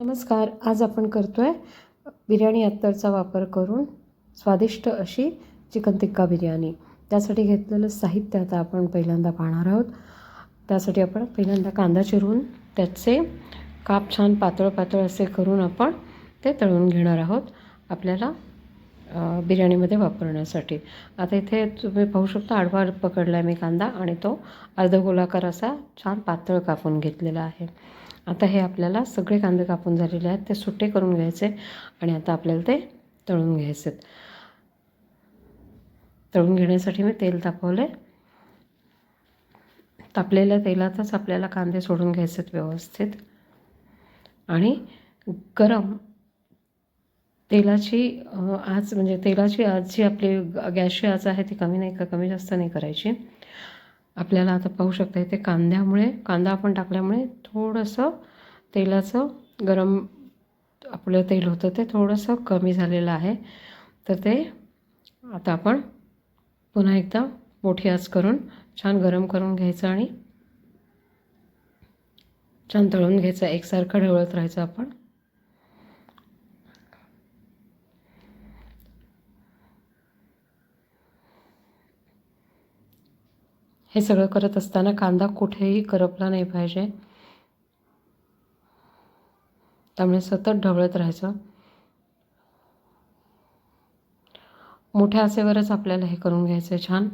नमस्कार आज आपण करतो आहे बिर्याणी अत्तरचा वापर करून स्वादिष्ट अशी चिकन टिक्का बिर्याणी. त्यासाठी घेतलेलं साहित्य आता आपण पहिल्यांदा पाहणार आहोत. त्यासाठी आपण पहिल्यांदा कांदा चिरून त्याचे काप छान पातळ पातळ असे करून आपण ते तळून घेणार आहोत आपल्याला बिर्याणीमध्ये वापरण्यासाठी. आता इथे तुम्ही पाहू शकता आडवा पकडला आहे मी कांदा आणि तो अर्धगोलाकार असा छान पातळ कापून घेतलेला आहे. आता हे आपल्याला सगळे कांदे कापून झालेले आहेत ते सुट्टे करून घ्यायचे आणि आता आपल्याला ते तळून घ्यायचे तळून घेण्यासाठी मी तेल तापवले. तापलेल्या तेलातच आपल्याला कांदे सोडून घ्यायचे व्यवस्थित. आणि गरम तेलाची आज म्हणजे तेलाची आज जी आपली ग- गॅसची आज आहे ती कमी नाही का कमी जास्त नाही करायची. आपल्याला आता पाहू शकता इथे कांद्यामुळे कांदा आपण टाकल्यामुळे थोडंसं तेलाचं गरम आपलं तेल होतं ते थोडंसं कमी झालेलं आहे. तर ते आता आपण पुन्हा एकदा मोठी आच करून छान गरम करून घ्यायचं आणि छान तळून घ्यायचं. एकसारखं ढवळत राहायचं आपण. हे सगळं करत असताना कांदा कुठेही करपला नाही पाहिजे. त्यामुळे सतत ढवळत राहायचं. मोठ्या आसेवरच आपल्याला हे करून घ्यायचं आहे छान.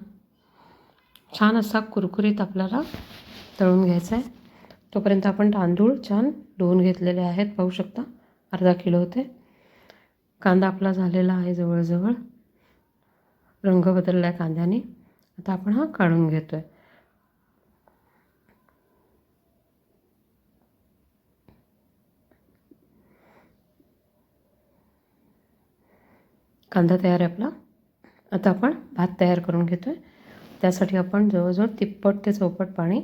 छान असा कुरकुरीत आपल्याला तळून घ्यायचा आहे तोपर्यंत आपण तांदूळ छान धुवून घेतलेले आहेत. पाहू शकता अर्धा किलो होते. कांदा आपला झालेला आहे जवळजवळ. रंग बदलला आहे कांद्याने. आता आपण हा काढून घेतो आहे कांदा तयार आहे आपला. आता आपण भात तयार करून घेतो आहे त्यासाठी आपण जवळजवळ तिप्पट ते चौपट पाणी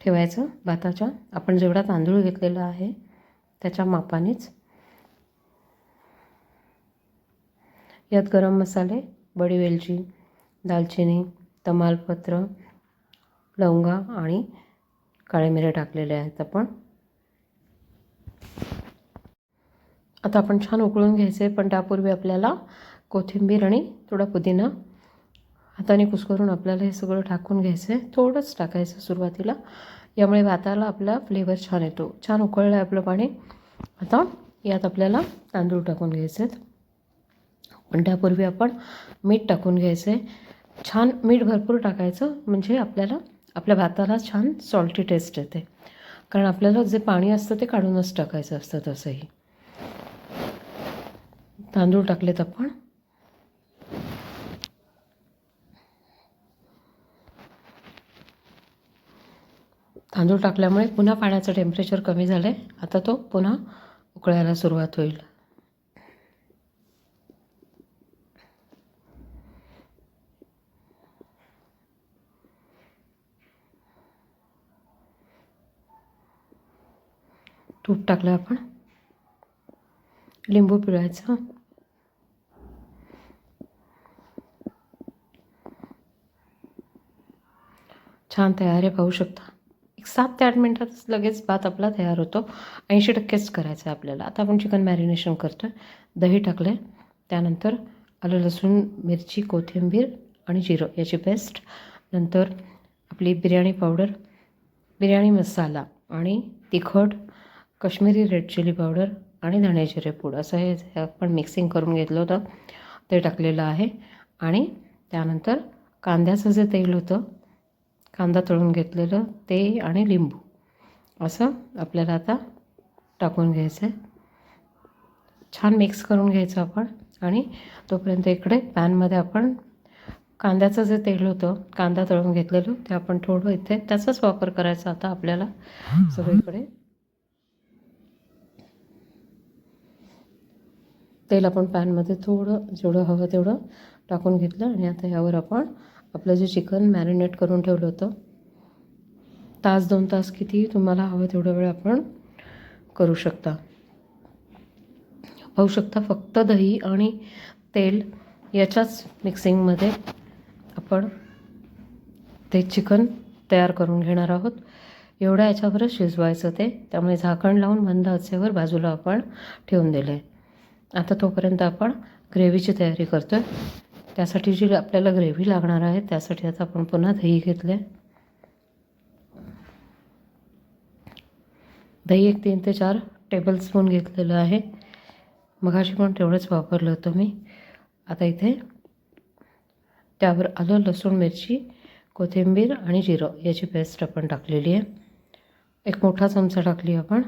ठेवायचं. भाताच्या आपण जेवढा तांदूळ घेतलेला आहे त्याच्या मापानेच. यात गरम मसाले बडी वेलची दालचिनी तमालपत्र लवंगा आणि काळे मिरे टाकलेले आहेत आपण. आता आपण छान उकळून घ्यायचे पण त्यापूर्वी आपल्याला कोथिंबीर आणि थोडा पुदिना. हाताने कुस्करून आपल्याला हे सगळं टाकून घ्यायचं आहे थोडंच टाकायचं सुरुवातीला. यामुळे भाताला आपला फ्लेवर छान येतो. छान उकळलं आहे आपलं पाणी. आता यात आपल्याला तांदूळ टाकून घ्यायचे आहेत पण त्यापूर्वी आपण मीठ टाकून घ्यायचं आहे छान मीठ भरपूर टाकायचं म्हणजे आपल्याला आपल्या भाताला छान सॉल्टी टेस्ट येते. कारण आपल्याला जे पाणी असतं ते काढूनच टाकायचं असतं तसंही. तांदूळ टाकलेत आपण. तांदूळ टाकल्यामुळे पुन्हा पाण्याचं टेम्परेचर कमी झालं आहे आता तो पुन्हा उकळायला सुरुवात होईल. तूप टाकलं आपण. लिंबू पिळायचं. छान तयार आहे पाहू शकता. सात ते आठ मिनटातच लगेच भात आपला तयार होतो. ऐंशी टक्केच करायचं आहे आपल्याला. आता आपण चिकन मॅरिनेशन करतो आहे दही टाकलं आहे त्यानंतर आलं लसूण मिरची कोथिंबीर आणि जिरं याची पेस्ट नंतर आपली बिर्याणी पावडर बिर्याणी मसाला आणि तिखट काश्मीरी रेड चिली पावडर आणि धणे जिरे पूड. असं हे जे आपण मिक्सिंग करून घेतलं होतं. ते टाकलेलं आहे. आणि त्यानंतर कांद्याचं जे तेल होतं कांदा तळून घेतलेलं ते आणि लिंबू. असं आपल्याला आता टाकून घ्यायचं आहे छान मिक्स करून घ्यायचं आपण आणि तोपर्यंत इकडे पॅनमध्ये आपण कांद्याचं जे तेल होतं कांदा तळून घेतलेलं ते आपण थोडं इथे त्याचाच वापर करायचा आता आपल्याला. सगळीकडे. तेल आपण पॅनमध्ये थोडं जेवढं हवं तेवढं टाकून घेतलं आणि आता यावर आपण आपलं जे चिकन मॅरिनेट करून ठेवलं होतं तास दोन तास किती तुम्हाला हवं तेवढं वेळ आपण करू शकता. पाहू शकता फक्त दही आणि तेल याच्याच मिक्सिंगमध्ये आपण ते चिकन तयार करून घेणार आहोत. एवढ्या याच्यावरच शिजवायचं ते. त्यामुळे झाकण लावून बंद आचेवर बाजूला आपण ठेवून दिले आता तोपर्यंत आपण ग्रेव्हीची तयारी करतो आहे त्यासाठी जी आपल्याला ग्रेव्ही लागणार आहे त्यासाठी आता आपण पुन्हा दही घेतलं आहे दही एक तीन ते चार टेबलस्पून घेतलेलं आहे. मगाशी पण तेवढंच वापरलं होतं मी. आता इथे त्यावर आलं लसूण मिरची कोथिंबीर आणि जिरं याची पेस्ट आपण टाकलेली आहे. एक मोठा चमचा टाकली आपण.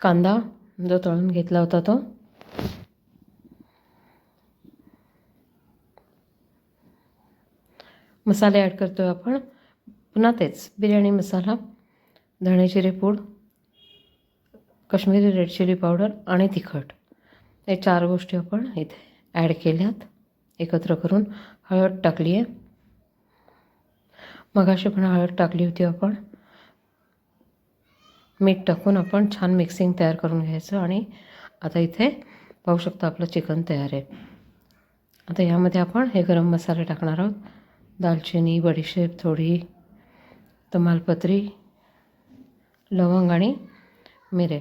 कांदा जो तळून घेतला होता तो. मसाले ॲड करतो आहे आपण. पुन्हा तेच बिर्याणी मसाला धणे जिरे पूड कश्मीरी रेड चिली पावडर आणि तिखट. हे चार गोष्टी आपण इथे ॲड केल्यात. एकत्र करून हळद टाकली आहे मगाशी पण हळद टाकली होती आपण. मीठ टाकून आपण छान मिक्सिंग तयार करून घ्यायचं आणि आता इथे पाहू शकता आपलं चिकन तयार आहे. आता यामध्ये आपण हे गरम मसाले टाकणार आहोत. दालचिनी बडीशेप थोडी तमालपत्री लवंग आणि मिरे.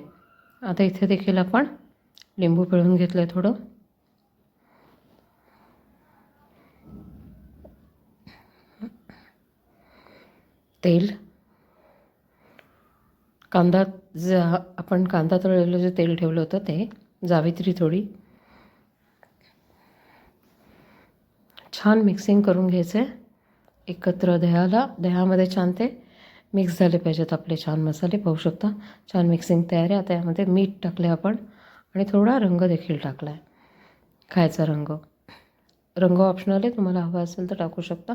आता इथे देखील आपण लिंबू पिळून घेतलं आहे थोडं. तेल. कांदा जा आपण कांदा तळलेलं जे तेल ठेवलं होतं ते जावित्री थोडी. छान मिक्सिंग करून घ्यायचं. आहे एकत्र दह्याला दह्यामध्ये छान ते मिक्स झाले पाहिजेत आपले छान मसाले पाहू शकता. छान मिक्सिंग तयार आहे. आता यामध्ये मीठ टाकले आपण आणि थोडा रंग देखील टाकला आहे खायचा रंग. रंग ऑप्शनल आहे. तुम्हाला हवा असेल तर टाकू शकता.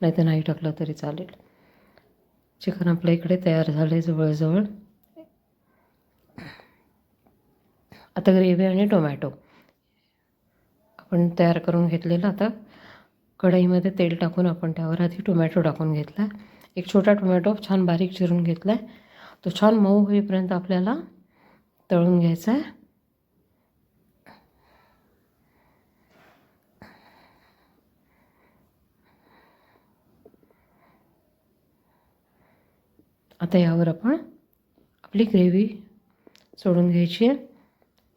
नाही तर नाही टाकलं तरी चालेल. चिकन आपल्या इकडे तयार झालं आहे जवळजवळ. आता ग्रेव्ही आणि टोमॅटो. आपण तयार करून घेतलेलं आता. कढईमध्ये तेल टाकून आपण त्यावर आधी टोमॅटो टाकून घेतला. एक छोटा टोमॅटो छान बारीक चिरून घेतला आहे तो छान मऊ होईपर्यंत आपल्याला तळून घ्यायचा आहे. आता यावर आपण आपली ग्रेव्ही सोडून घ्यायची. आहे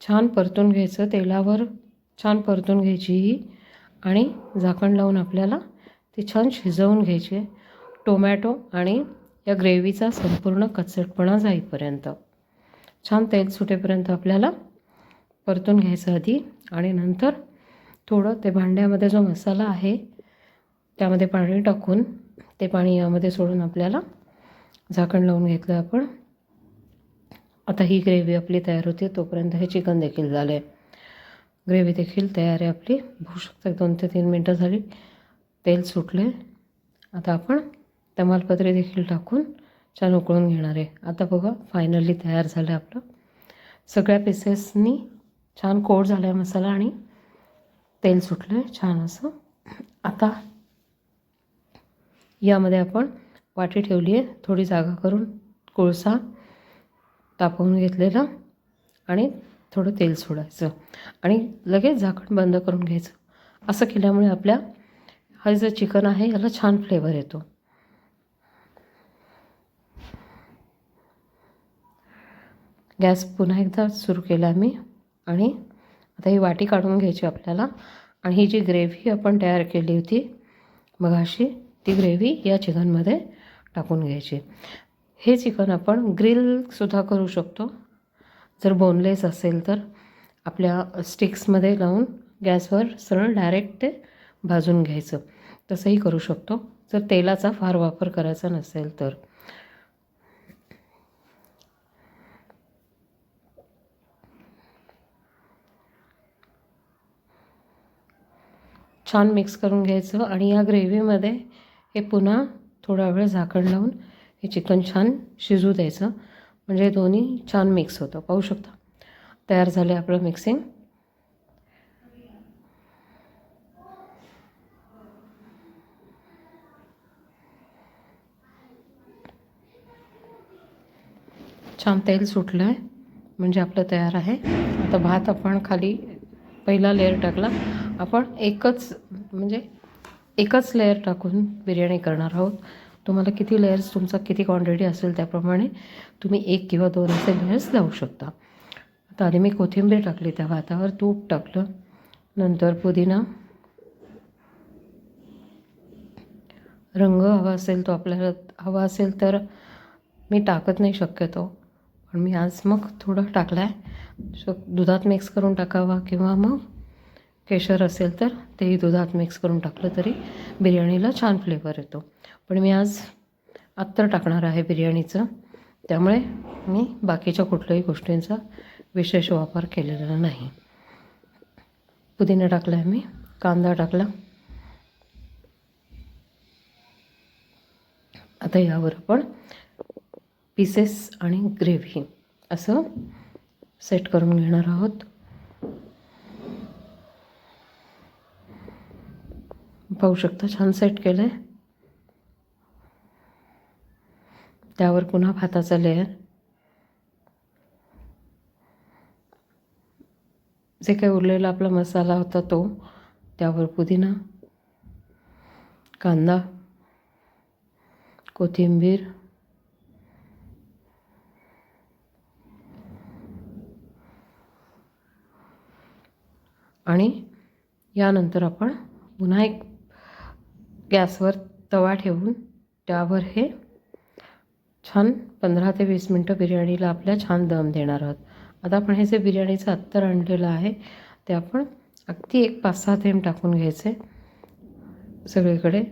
छान परतून घ्यायचं. तेलावर छान परतून घ्यायची ही. आणि झाकण लावून आपल्याला ती छान शिजवून घ्यायची. आहे टोमॅटो आणि या ग्रेव्हीचा संपूर्ण कचटपणा जाईपर्यंत. छान तेल सुटेपर्यंत आपल्याला परतून घ्यायचं आधी. आणि नंतर थोडं ते भांड्यामध्ये जो मसाला आहे त्यामध्ये पाणी टाकून ते पाणी यामध्ये सोडून आपल्याला झाकण लावून घेतलं आपण. आता ही ग्रेव्ही आपली तयार होते तोपर्यंत हे चिकन देखील झालं आहे ग्रेव्ही देखील तयार आहे आपली. बघू शकता दोन ते तीन मिनटं झाली. तेल सुटले आता आपण तमालपत्री देखील टाकून छान उकळून घेणार आहे. आता बघा फायनली तयार झालं आपलं. सगळ्या पीसेसनी छान कोड झाला आहे मसाला आणि तेल सुटलं आहे छान असं. आता यामध्ये आपण वाटी ठेवली आहे. थोडी जागा करून कोळसा तापवून घेतलेला आणि थोडं तेल सोडायचं आणि लगेच झाकण बंद करून घ्यायचं. असं केल्यामुळे आपल्या हा जे चिकन आहे याला छान फ्लेवर येतो. गॅस पुन्हा एकदा सुरू केला मी आणि आता ही वाटी काढून घ्यायची आपल्याला आणि ही जी ग्रेव्ही आपण तयार केली होती मग अशी ती ग्रेव्ही या चिकनमध्ये टाकून घ्यायची. हे चिकन आपण ग्रिलसुद्धा करू शकतो. जर बोनलेस असेल तर आपल्या स्टिक्समध्ये लावून गॅसवर सरळ डायरेक्ट ते भाजून घ्यायचं. तसंही करू शकतो. जर तेलाचा फार वापर करायचा नसेल तर. छान मिक्स करून घ्यायचं आणि या ग्रेव्हीमध्ये हे पुन्हा थोडा वेळ झाकण लावून हे चिकन छान शिजू द्यायचं. म्हणजे दोन्ही छान मिक्स होतं. पाहू शकता. तयार झालं आहे आपलं मिक्सिंग छान तेल सुटलं आहे म्हणजे आपलं तयार आहे. आता भात आपण खाली पहिला लेअर टाकला. आपण एकच म्हणजे एकच लेअर टाकून बिर्याणी करणार आहोत. तुम्हाला किती लेयर्स तुमचा किती क्वांटिटी असेल त्याप्रमाणे तुम्ही एक किंवा दोन असे लेयर्स लावू शकता. आता आधी मी कोथिंबीर टाकली त्या भातावर तूप टाकलं. नंतर पुदिना. रंग हवा असेल तो आपल्याला हवा असेल तर मी टाकत नाही शक्यतो. पण मी आज मग थोडं टाकला आहे दुधात मिक्स करून टाकावा किंवा मग केशर असेल तर तेही दुधात मिक्स करून टाकलं तरी बिर्याणीला छान फ्लेवर येतो. पण मी आज अत्तर टाकणार आहे बिर्याणीचं. त्यामुळे मी बाकीच्या कुठल्याही गोष्टींचा विशेष वापर केलेला नाही. पुदिना टाकला आहे मी कांदा टाकला. आता यावर आपण पीसेस आणि ग्रेव्ही असं सेट करून घेणार आहोत. पाहू शकता छान सेट केलं आहे त्यावर पुन्हा भाताचा लेअर जे काही उरलेला आपला मसाला होता तो त्यावर पुदिना कांदा कोथिंबीर आणि यानंतर आपण पुन्हा एक गॅसवर तवा ठेवून त्यावर हे छान पंधरा ते वीस मिनटं बिर्याणीला आपल्या छान दम देणार आहोत. आता आपण हे जे बिर्याणीचं अत्तर आणलेलं आहे ते आपण अगदी एक पाच सहा थेंब टाकून घ्यायचे सगळीकडे.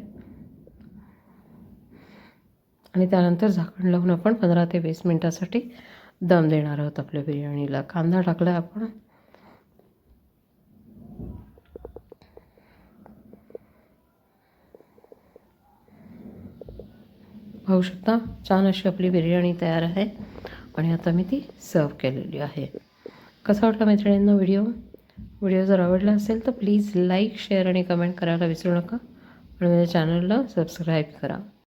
आणि त्यानंतर झाकण लावून आपण पंधरा ते वीस मिनटासाठी दम देणार आहोत आपल्या बिर्याणीला. कांदा टाकला आपण. पाहू शकता छान अशी आपली बिर्याणी तयार आहे आणि आता मी ती सर्व केलेली आहे. कसा वाटला मैत्रिणींना व्हिडिओ? व्हिडिओ जर आवडला असेल तर प्लीज लाईक शेअर आणि कमेंट करायला विसरू नका. आणि माझ्या चॅनलला सबस्क्राईब करा.